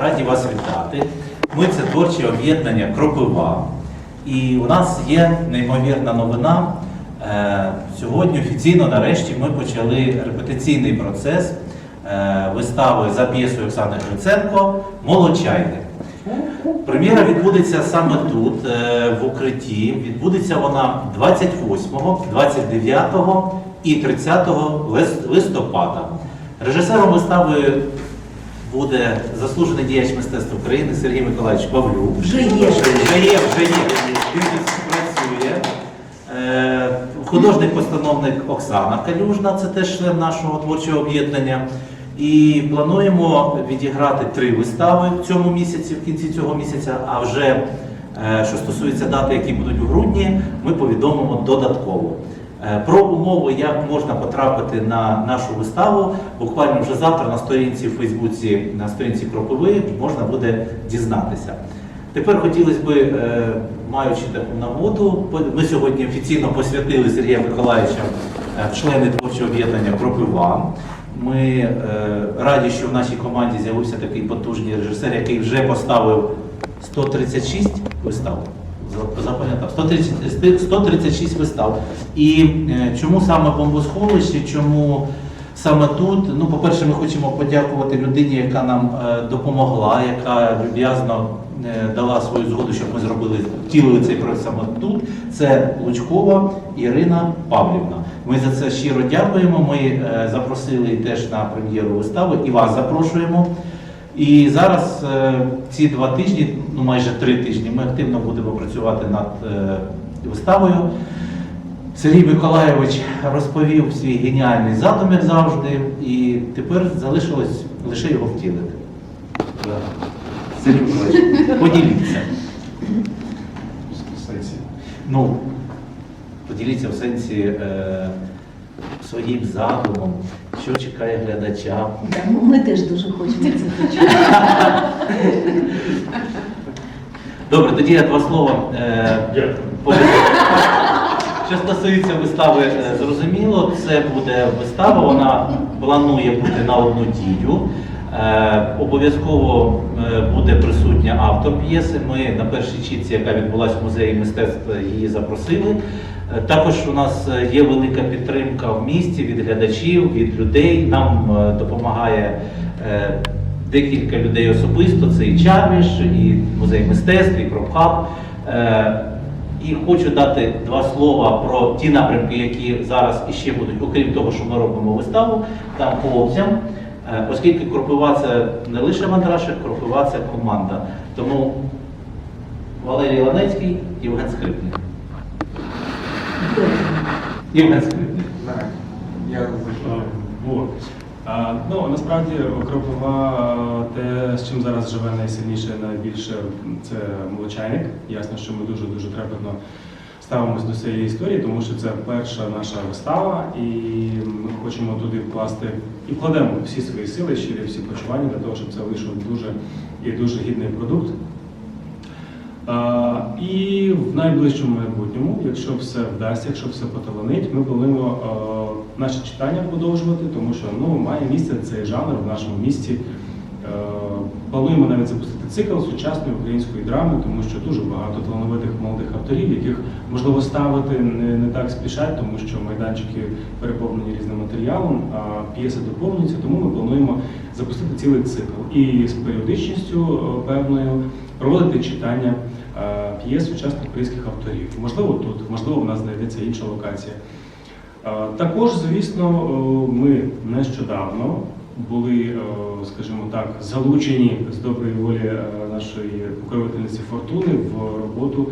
раді вас вітати. Ми це творче об'єднання Кропива. І у нас є неймовірна новина. Е, Сьогодні офіційно нарешті ми почали репетиційний процес е, вистави за п'єсою Оксани Гриценко Молочайник. Прем'єра відбудеться саме тут, е, в укритті. Відбудеться вона 28, 29 і 30 листопада. Режисером вистави буде заслужений діяч мистецтв України Сергій Миколаївич Павлюк. Вже є. Вже є, вже є. Він працює. Е, Художник-постановник Оксана Калюжна, це теж член нашого творчого об'єднання. І плануємо відіграти три вистави в цьому місяці, в кінці цього місяця. А вже е, що стосується дати, які будуть у грудні, ми повідомимо додатково. Е, Про умови, як можна потрапити на нашу виставу, буквально вже завтра на сторінці в Фейсбуці, на сторінці Кропиви можна буде дізнатися. Тепер хотілося б, е, маючи таку нагоду, ми сьогодні офіційно посвятили Сергія Миколаївича е, члени творчого об'єднання Кропива. Ми раді, що в нашій команді з'явився такий потужний режисер, який вже поставив 136 вистав. За- Запам'ятав 130 136 вистав. І е, чому саме бомбосховище? Чому саме тут? Ну, по-перше, ми хочемо подякувати людині, яка нам е, допомогла, яка люб'язно е, дала свою згоду, щоб ми зробили втілили цей проект саме тут. Це Лучкова Ірина Павлівна. Ми за це щиро дякуємо. Ми запросили теж на прем'єру вистави і вас запрошуємо. І зараз е, ці два тижні, ну майже три тижні, ми активно будемо працювати над е, виставою. Сергій Миколайович розповів свій геніальний задум, як завжди, і тепер залишилось лише його втілити. Сергій Миколайович, поділіться. Ну, поділіться в сенсі е, своїм задумом, що чекає глядача. Да, ну, Ми теж дуже хочемо це почути. Добре, тоді я два слова. Е, по- Що стосується вистави, е, зрозуміло, це буде вистава, вона планує бути на одну дію. Е, обов'язково е, буде присутня автор п'єси. Ми на першій чітці, яка відбулася в музеї мистецтв, її запросили. Е, Також у нас є велика підтримка в місті від глядачів, від людей. Нам допомагає декілька людей особисто. Це і Чарвіш, і музей мистецтв, і Кропхаб. І хочу дати два слова про ті напрямки, які зараз іще будуть, окрім того, що ми робимо виставу там хлопцям. Е, Оскільки Кропива це не лише мандрашик, Кропива це команда. Тому Валерій Ланецький, Євген Скрипник. Євген Скрипник. Ну, насправді Кропива, те, з чим зараз живе найсильніше, найбільше, це молочайник. Ясно, що ми дуже-дуже трепетно ставимось до цієї історії, тому що це перша наша вистава, і ми хочемо туди вкласти і вкладемо всі свої сили, щирі всі почування для того, щоб це вийшов дуже і дуже гідний продукт. А, І в найближчому майбутньому, якщо все вдасться, якщо все поталанить, ми плануємо е, наше читання продовжувати, тому що ну, має місце цей жанр в нашому місті. Е, Плануємо навіть запустити цикл сучасної української драми, тому що дуже багато талановитих молодих авторів, яких можливо ставити не, не так спішать, тому що майданчики переповнені різним матеріалом, а п'єси доповнюються. Тому ми плануємо запустити цілий цикл і з періодичністю е, певною проводити читання е, п'єс сучасних українських авторів. Можливо, тут, можливо, в нас знайдеться інша локація. Е, Також, звісно, ми нещодавно були, е, скажімо так, залучені з доброї волі е, нашої покровительниці Фортуни в роботу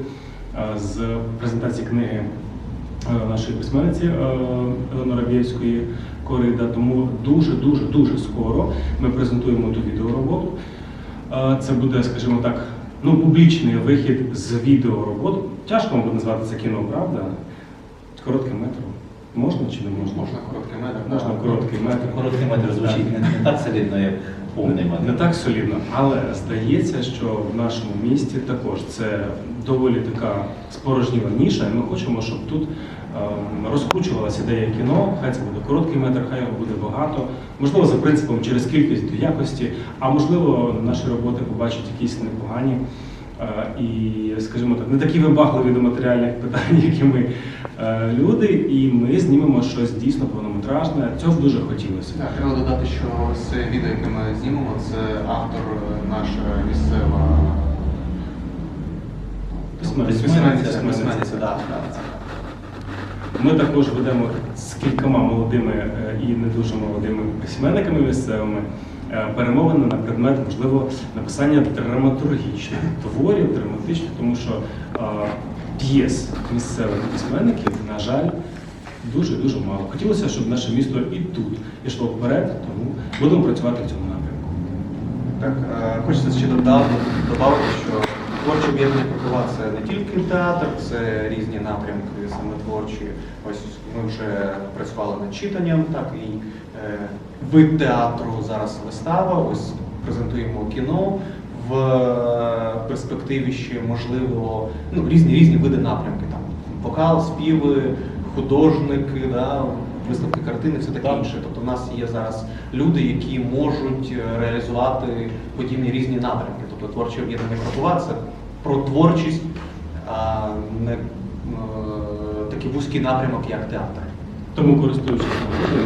е, з презентації книги нашої письменниці е, Бєвської Корида. Тому дуже, дуже, дуже скоро ми презентуємо ту відеороботу. Це буде, скажімо так, ну, публічний вихід з відеоробот. Тяжко буде назвати це кіно, правда? Коротким метром. Можна чи не можна? Можна короткий метр. Можна короткий метр. Короткий метр звучить не, так солідно, як повний мене. Не так солідно, але здається, що в нашому місті також це доволі така спорожніла ніша, і ми хочемо, щоб тут ем, розкручувалася ідея кіно. Хай це буде короткий метр, хай його буде багато. Можливо, за принципом через кількість до якості, а можливо, наші роботи побачать якісь непогані. Е, І, скажімо так, не такі вибагливі до матеріальних питань, як і ми е, люди, і ми знімемо щось дійсно повнометражне. Цього б дуже хотілося. Так, треба додати, що це відео, яке ми знімемо, це автор наша місцева Письменниця. да, да. Ми також ведемо з кількома молодими е, і не дуже молодими письменниками місцевими перемовини на предмет, можливо, написання драматургічних творів, драматичних, тому що е, п'єс місцевих письменників, на жаль, дуже дуже мало. Хотілося, щоб наше місто і тут йшло вперед, тому будемо працювати в цьому напрямку. Так, е, хочеться ще додати, що творче об'єднання Крокова це не тільки театр, це різні напрямки, саме творчі. Ось ми вже працювали над читанням, так і е, вид театру зараз вистава. Ось презентуємо кіно. В е, перспективі ще можливо ну, різні різні види напрямки. Там вокал, співи, художники, да, виставки картини, все таке Так. інше. Тобто в нас є зараз люди, які можуть е, реалізувати подібні різні напрямки. Тобто творче об'єднання Крокова це про творчість, а не е, такий вузький напрямок, як театр. Тому, користуючись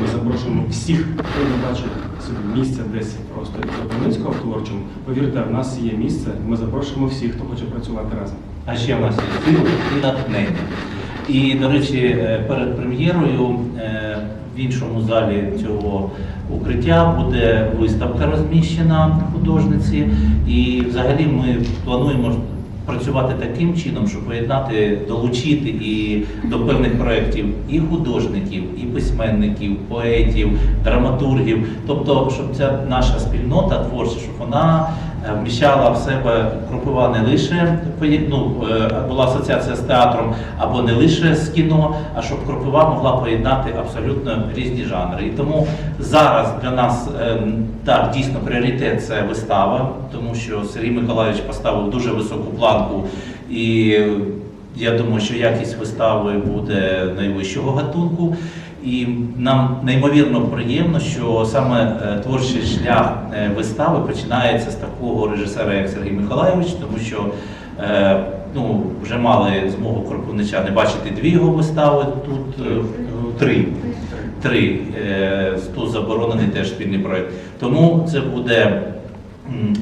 ми запрошуємо всіх, хто не бачить собі місця десь просто Кропивницького в творчому. Повірте, в нас є місце. Ми запрошуємо всіх, хто хоче працювати разом. А ще в нас є сили і натхнення. І, до речі, е, перед прем'єрою е, в іншому залі цього укриття буде виставка розміщена художниці. І взагалі ми плануємо працювати таким чином, щоб поєднати, долучити і до певних проєктів і художників, і письменників, поетів, драматургів. Тобто, щоб ця наша спільнота творча, щоб вона вміщала в себе Кропива не лише ну, е, була асоціація з театром або не лише з кіно, а щоб Кропива могла поєднати абсолютно різні жанри. І тому зараз для нас е, так дійсно пріоритет це вистава, тому що Сергій Миколаївич поставив дуже високу планку і. е, Я думаю, що якість вистави буде найвищого гатунку. І нам неймовірно приємно, що саме е, творчий шлях е, вистави починається з такого режисера, як Сергій Миколайович, тому що е, ну, вже мали змогу кропивничани бачити дві його вистави, тут три. Три. Тут заборонений теж спільний проєкт. Тому це буде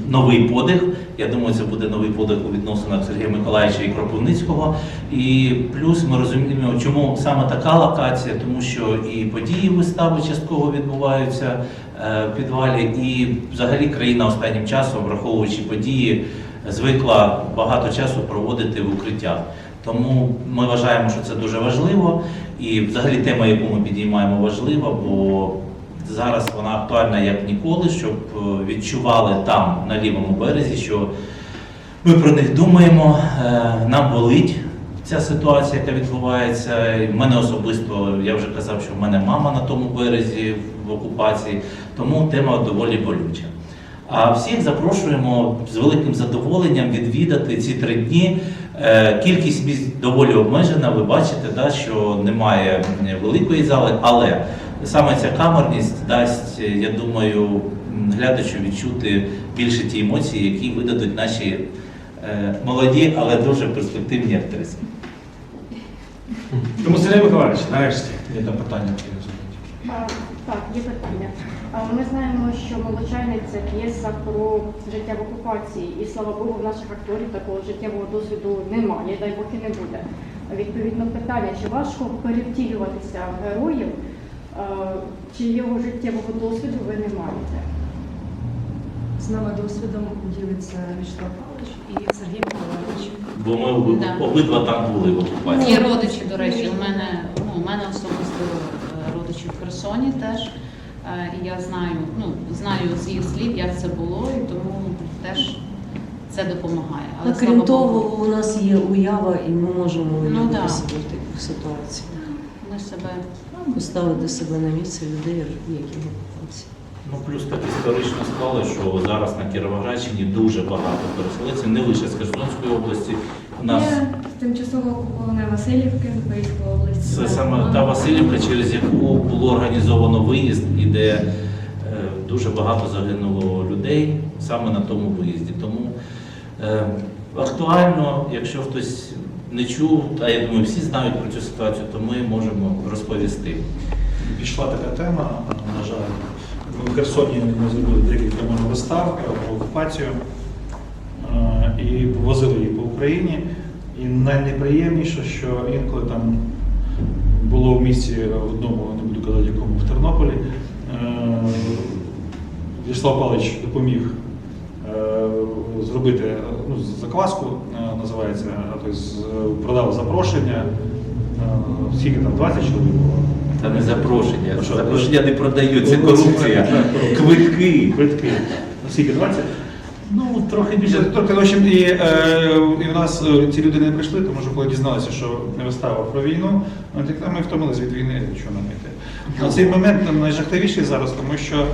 новий подих. Я думаю, це буде новий подих у відносинах Сергія Миколаївича і Кропивницького. І плюс ми розуміємо, чому саме така локація, тому що і події вистави частково відбуваються е, в підвалі, і взагалі країна останнім часом, враховуючи події, звикла багато часу проводити в укриттях. Тому ми вважаємо, що це дуже важливо. І взагалі тема, яку ми підіймаємо, важлива, бо зараз вона актуальна як ніколи, щоб е, відчували там, на лівому березі, що ми про них думаємо, е, нам болить ця ситуація, яка відбувається. В мене особисто, я вже казав, що в мене мама на тому березі в окупації, тому тема доволі болюча. А всіх запрошуємо з великим задоволенням відвідати ці три дні. Е, Кількість місць доволі обмежена. Ви бачите, да, що немає великої зали, але саме ця камерність дасть, е, я думаю, глядачу відчути більше ті емоції, які видадуть наші е, молоді, але дуже перспективні актриси. Тому Сергій Миколаївич, нарешті. Є там питання. Так, є питання. А, Ми знаємо, що молочайник це п'єса про життя в окупації, і слава Богу, в наших акторів такого життєвого досвіду немає, дай Бог і не буде. Відповідно, питання, чи важко перевтілюватися в героїв, чи його життєвого досвіду ви не маєте? З нами досвідом ділиться Вячеслав Павлович і Сергій Миколаївич. Бо ми оби- Да. обидва там були в окупації. Ні, родичі, до речі, у мене, ну, у мене особисто е, родичі в Херсоні теж. Е, І я знаю, ну, знаю з їх слів, як це було, і тому теж це допомагає. А крім того, Богу, у нас є уява, і ми можемо Ну, уявити да. себе в таких ситуаціях. ми себе Поставити себе на місце людей, які в окупації. Ну, плюс так історично склали, що зараз на Кіровоградщині дуже багато переселенців, не лише з Херсонської області. Нас Є тимчасово окупована Васильівки, Запорізька область. це саме та Васильівка, через яку було організовано виїзд, і де е, дуже багато загинуло людей саме на тому виїзді. Тому е, актуально, якщо хтось не чув, а я думаю, всі знають про цю ситуацію, то ми можемо розповісти. Пішла така тема, на жаль. В Херсоні ми зробили декілька моновистав про окупацію і повозили її по Україні. І найнеприємніше, що інколи там було в місті в одному, не буду казати, якому в Тернополі, е, Вячеслав Павлович допоміг е, зробити ну, закваску, е, називається, тобто продав запрошення. Скільки там 20 чоловік було? Це не запрошення. Що? Запрошення не продають, це Ну, корупція. Квитки. Квитки. Скільки 20? Ну, трохи більше. Трохи, в общем, і, е, і в нас е, ці люди не прийшли, тому що коли дізналися, що вистава про війну, вони такі, ми втомились від війни, що нам йти. На цей момент найжахливіший зараз, тому що е,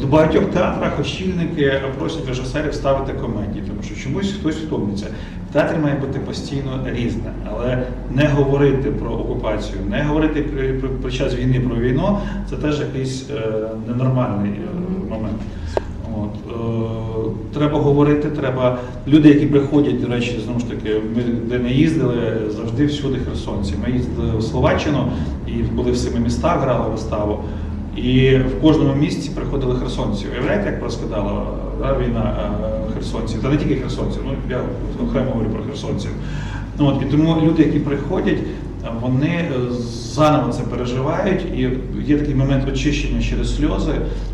в багатьох театрах очільники просять режисерів ставити комедії, тому що чомусь хтось втомиться. В театрі має бути постійно різне, але не говорити про окупацію, не говорити при, при, під час війни про війну, це теж якийсь е, ненормальний е, момент. От, е, треба говорити, треба. Люди, які приходять, до речі, знову ж таки, ми де не їздили, завжди всюди херсонці. Ми їздили в Словаччину і були в семи містах, грали виставу. І в кожному місці приходили херсонці. Уявляєте, як розкидала да, війна е, херсонців? Та не тільки херсонців, ну я окремо говорю про херсонців. Ну, от, і тому люди, які приходять, вони е, заново це переживають, і є такий момент очищення через сльози,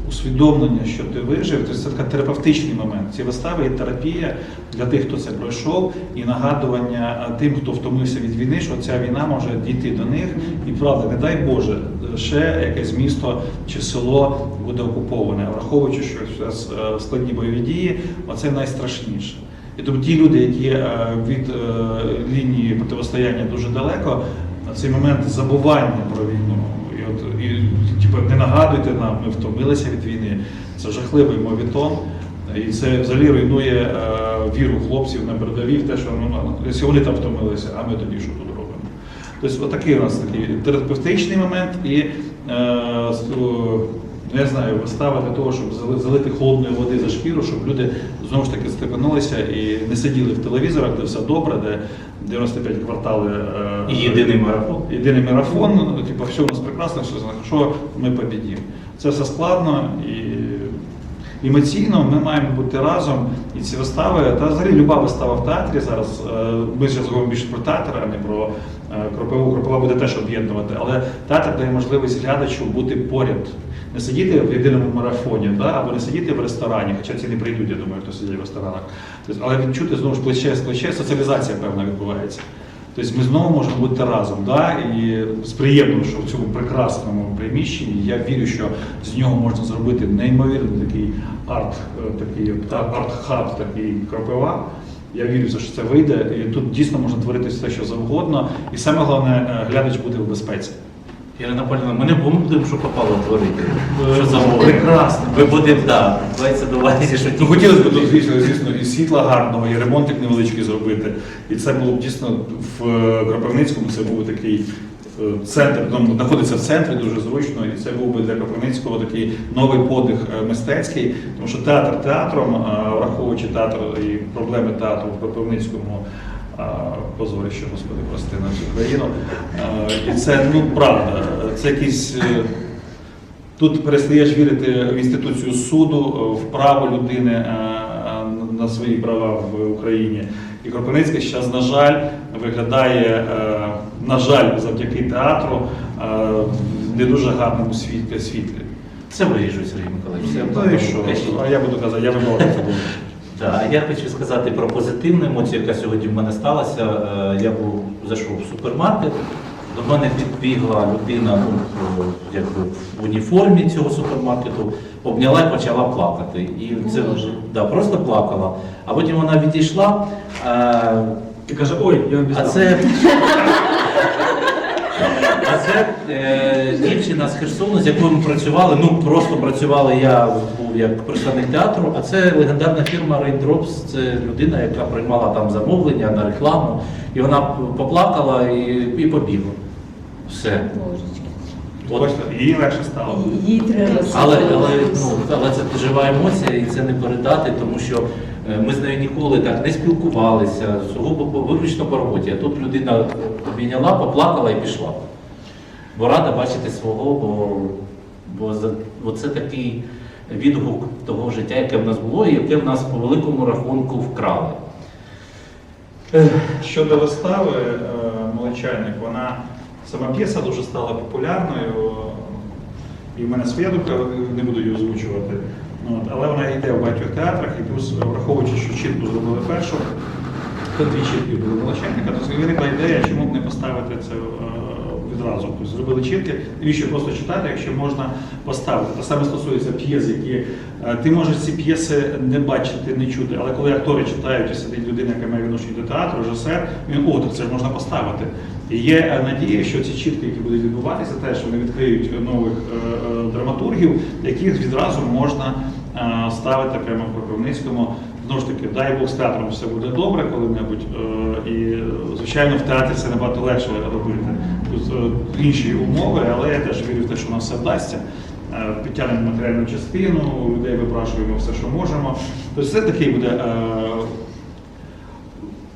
усвідомлення, що ти вижив. Тобто це такий терапевтичний момент. Ці вистави є терапія для тих, хто це пройшов, і нагадування е, тим, хто втомився від війни, що ця війна може дійти до них. І правда, не дай Боже, ще якесь місто чи село буде окуповане, враховуючи, що е, складні бойові дії, оце найстрашніше. І тому ті люди, які е, від е, лінії протистояння дуже далеко, на цей момент забування про війну. І от і типу, не нагадуйте нам, ми втомилися від війни. Це жахливий мовітон. І це взагалі руйнує е, віру хлопців на передовій в те, що ну, якщо вони там втомилися, а ми тоді що тут робимо. Тобто, отакий у нас такий терапевтичний момент і ну, я знаю, вистава для того, щоб залити холодної води за шкіру, щоб люди знову ж таки стрепенулися і не сиділи в телевізорах, де все добре, де 95 квартали. е, І єдиний марафон. Єдиний марафон, ну, типу, все у нас прекрасно, все хорошо, ми побідімо. Це все складно і емоційно ми маємо бути разом. І ці вистави, та взагалі люба вистава в театрі зараз. е, Ми зараз говоримо більше про театр, а не про кропиву. Кропива буде теж об'єднувати. Але театр дає можливість глядачу бути поряд. Не сидіти в єдиному марафоні, да? або не сидіти в ресторані, хоча ці не прийдуть, я думаю, хто сидить в ресторанах. Тобто, але відчути знову ж плече з плече, соціалізація певна відбувається. Тобто ми знову можемо бути разом. Да? І приємно, що в цьому прекрасному приміщенні я вірю, що з нього можна зробити неймовірний такий арт, е, такий арт-хаб, такий кропива. Я вірю, що це вийде. І тут дійсно можна творити все, що завгодно. І саме головне, е, глядач буде в безпеці. Ірина Павлівна, ми не будемо, що попало творити. Е, Що завгодно. прекрасно. Ми будемо, так, мається до увазі, що Ну, ті- хотілося б тут, звісно, звісно, і світла гарного, і ремонтик невеличкий зробити. І це було б дійсно в е, Кропивницькому, це був такий е, центр, ну, знаходиться в центрі дуже зручно, і це був би для Кропивницького такий новий подих е, мистецький, тому що театр театром, враховуючи театр і проблеми театру в Кропивницькому. Позорище, Господи, прости на всю країну. І це ну правда, це якийсь е, Тут перестаєш вірити в інституцію суду, в право людини е, на свої права в Україні. І Кропивницький зараз, на жаль, виглядає, е, на жаль, завдяки театру е, в не дуже гарному світлі. Це виріжу, Сергій Миколаївич. Це Ну і що? А я буду казати, я вимовляю це буду. Так, я хочу сказати про позитивну емоцію, яка сьогодні в мене сталася. Е, Я був зайшов в супермаркет. До мене підбігла людина ну, якби в уніформі цього супермаркету, обняла і почала плакати. І це да, просто плакала. А потім вона відійшла. е, І каже, ой, я А це. А це е, дівчина з Херсону, з якою ми працювали. Ну просто працювали. Я був як представник театру. А це легендарна фірма Raindrops. Це людина, яка приймала там замовлення на рекламу. І вона поплакала і, і побігла. Все. Божечки. От. Їй легше стало. Їй треба Але, але, ну, але це жива емоція і це не передати, тому що е, ми з нею ніколи так не спілкувалися, сугубо по- виключно по роботі. А тут людина обійняла, поплакала і пішла. Бо рада бачити свого, бо, бо, за- бо це такий відгук того життя, яке в нас було, і яке в нас по великому рахунку вкрали. Щодо вистави е, Молочайник, вона сама п'єса дуже стала популярною. І в мене своя думка, не буду її озвучувати. Ну, От, але вона йде в багатьох театрах, і плюс, враховуючи, що чітку зробили першу, то дві чітки були Молочайника, то виникла ідея, чому б не поставити це е, відразу. Тобто зробили чітки, навіщо просто читати, якщо можна поставити. Те саме стосується п'єс, які е, ти можеш ці п'єси не бачити, не чути, але коли актори читають і сидить людина, яка має відношення до театру, режисер, він о, так це ж можна поставити. І є е, надія, що ці чітки, які будуть відбуватися, теж вони відкриють нових е, е, драматургів, яких відразу можна е, ставити прямо в Кропивницькому. Знову ж таки, дай Бог з театром все буде добре коли-небудь. е, І, е, звичайно, в театрі це набагато легше робити. Тут е, інші умови, але я теж вірю в те, що у нас все вдасться. Е, Підтягнемо матеріальну частину, людей випрашуємо все, що можемо. Тобто це такий буде е,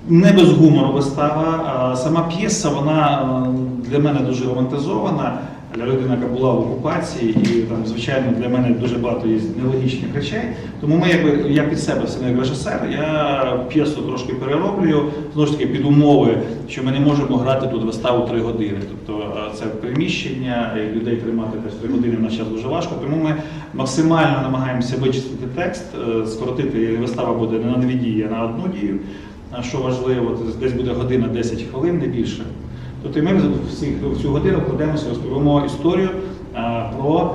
не без гумору вистава. Сама п'єса, вона е, для мене дуже романтизована. Для людини, яка була в окупації, і там, звичайно, для мене дуже багато є нелогічних речей. Тому ми, якби я під себе все як режисер, я п'єсу трошки перероблюю, знову ж таки під умови, що ми не можемо грати тут виставу три години. Тобто е, це приміщення, і людей тримати теж три години в наш час дуже важко. Тому ми максимально намагаємося вичистити текст, е, скоротити вистава буде не на дві дії, а на одну дію. Що важливо, десь буде година 10 хвилин, не більше. Тобто ми всіх в цю годину кладемося, розповімо історію про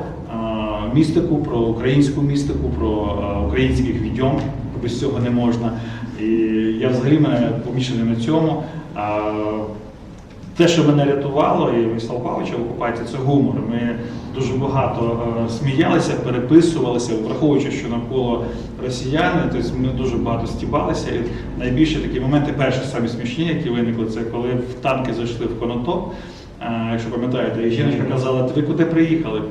містику, про українську містику, про українських відьом, без цього не можна. І я взагалі мене помічений на цьому. Те, що мене рятувало, і Владислав Павловича в окупації, це гумор. Ми дуже багато е, сміялися, переписувалися, враховуючи, що навколо росіяни, тобто ми дуже багато стібалися. І найбільше такі моменти, перші самі смішні, які виникли, це коли в танки зайшли в Конотоп. Е, Якщо пам'ятаєте, і жіночка казала, ви куди приїхали?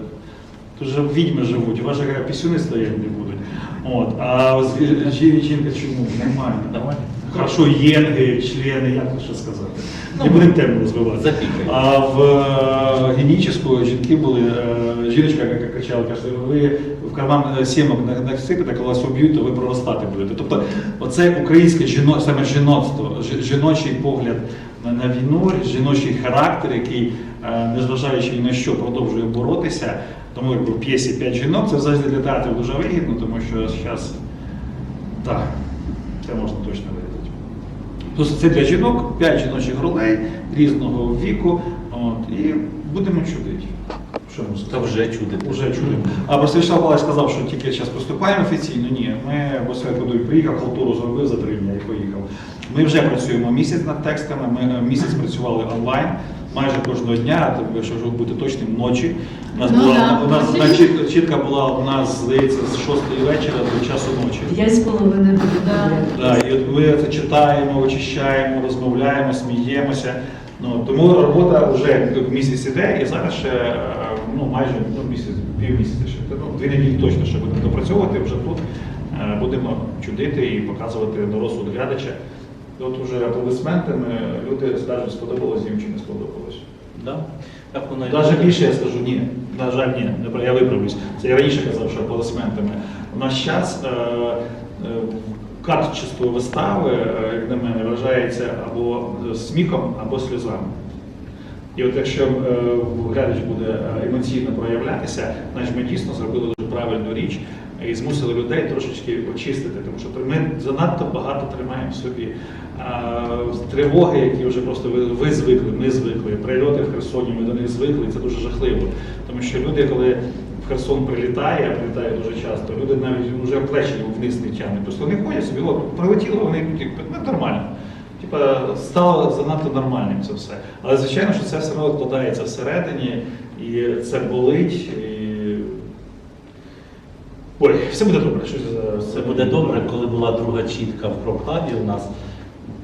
Тут же відьми живуть, у вас же пісюни стоять не будуть. От, а жінка чому? Нормально. Нормально? Хорошо, єнги, члени, як ще сказати. Не будемо тему розвивати. Запікай. А в е, геніческу жінки були, е, жіночка, яка кричала, каже, ви в карман е, сімок на- насипите, коли вас уб'ють, то ви проростати будете. Тобто оце українське жіно, саме жіноцтво, жіночий погляд на, на війну, жіночий характер, який, е, незважаючи ні на що, продовжує боротися. Тому якби в п'єсі п'ять жінок, це взагалі для театрів дуже вигідно, тому що зараз так, це можна точно вирізати. Тобто це для жінок, 5 жіночих ролей різного віку. От, і будемо чудити. Що ми Та вже чудити. Уже чудимо. А про Свіша Павлович сказав, що тільки зараз поступаємо офіційно. Ні, ми в Свят Подуй приїхав, халтуру зробив за три дні і поїхав. Ми вже працюємо місяць над текстами. Ми е, місяць працювали онлайн. Майже кожного дня, тобто, якщо вже бути точним, ночі. У нас Ну була да. у нас одна чіт- чітка була у нас, здається, з 6 вечора до часу ночі. П'ять з половиною буде. Да, і от ми це читаємо, очищаємо, розмовляємо, сміємося. Ну, тому робота вже місяць іде, і зараз ще е, ну, майже ну, місяць, півмісяця ще. Ну, дві неділі точно ще будемо допрацьовувати вже тут. Е, Будемо чудити і показувати на розсуд глядача. І От уже аплодисментами люди скажуть, сподобалось їм чи не сподобалось. Да? Так воно Навіть більше я скажу, ні, на жаль, ні, я виправлюсь. Це я раніше казав, що аплодисментами. У нас час е, е, качество вистави, е, як на мене, вражається або сміхом, або сльозами. І от якщо е, глядач буде е, емоційно проявлятися, значить ми дійсно зробили дуже правильну річ і змусили людей трошечки очистити, тому що ми занадто багато тримаємо в собі. Тривоги, які вже просто ви, ви звикли, ми звикли. Прильоти в Херсоні, ми до них звикли, і це дуже жахливо. Тому що люди, коли Херсон прилітає, а прилітає дуже часто, люди навіть вже плечі вниз не тягнуть. Просто вони ходять собі, от прилетіло, вони типу, ну, нормально. типа, стало занадто нормальним це все. Але звичайно, що це все одно вкладається всередині, і це болить. І... Ой, все буде добре. Щось за- Все буде добре, коли була друга чітка в прохабі у нас,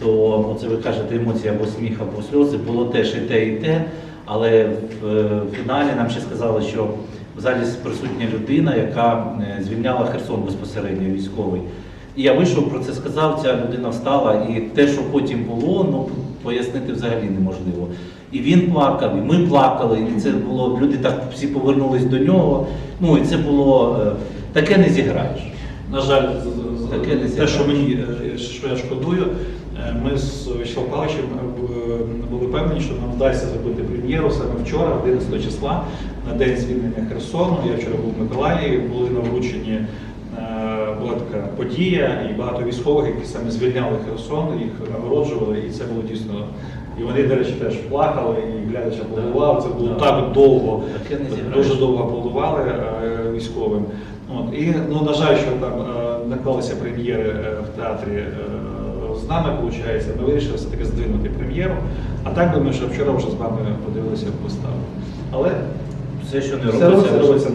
то оце ви кажете емоції або сміх, або сльози, було теж і те, і те. Але в, е, фіналі нам ще сказали, що в залі присутня людина, яка е, звільняла Херсон безпосередньо військовий. І я вийшов про це сказав, ця людина встала, і те, що потім було, ну пояснити взагалі неможливо. І він плакав, і ми плакали, і це було, люди так всі повернулись до нього. Ну і це було е, таке не зіграєш. На жаль, Таке не те, що мені е, що я шкодую, е, ми з Вячеславом Павловичем е, були певні, що нам вдасться зробити прем'єру саме вчора, 11 числа, на день звільнення Херсону. Я вчора був в Миколаєві, були на врученні. е, Була така подія, і багато військових, які саме звільняли Херсон, їх нагороджували, і це було дійсно. І вони, до речі, теж плакали, і глядача аплодував. Це було так довго, дуже довго аплодували е, військовим. От. І ну, на жаль, що там е, наклалися прем'єри е, в театрі з нами, виходить, ми вирішили все-таки здвинути прем'єру. А так би ми ще вчора вже з вами подивилися виставу. Але Все, що не робиться, робиться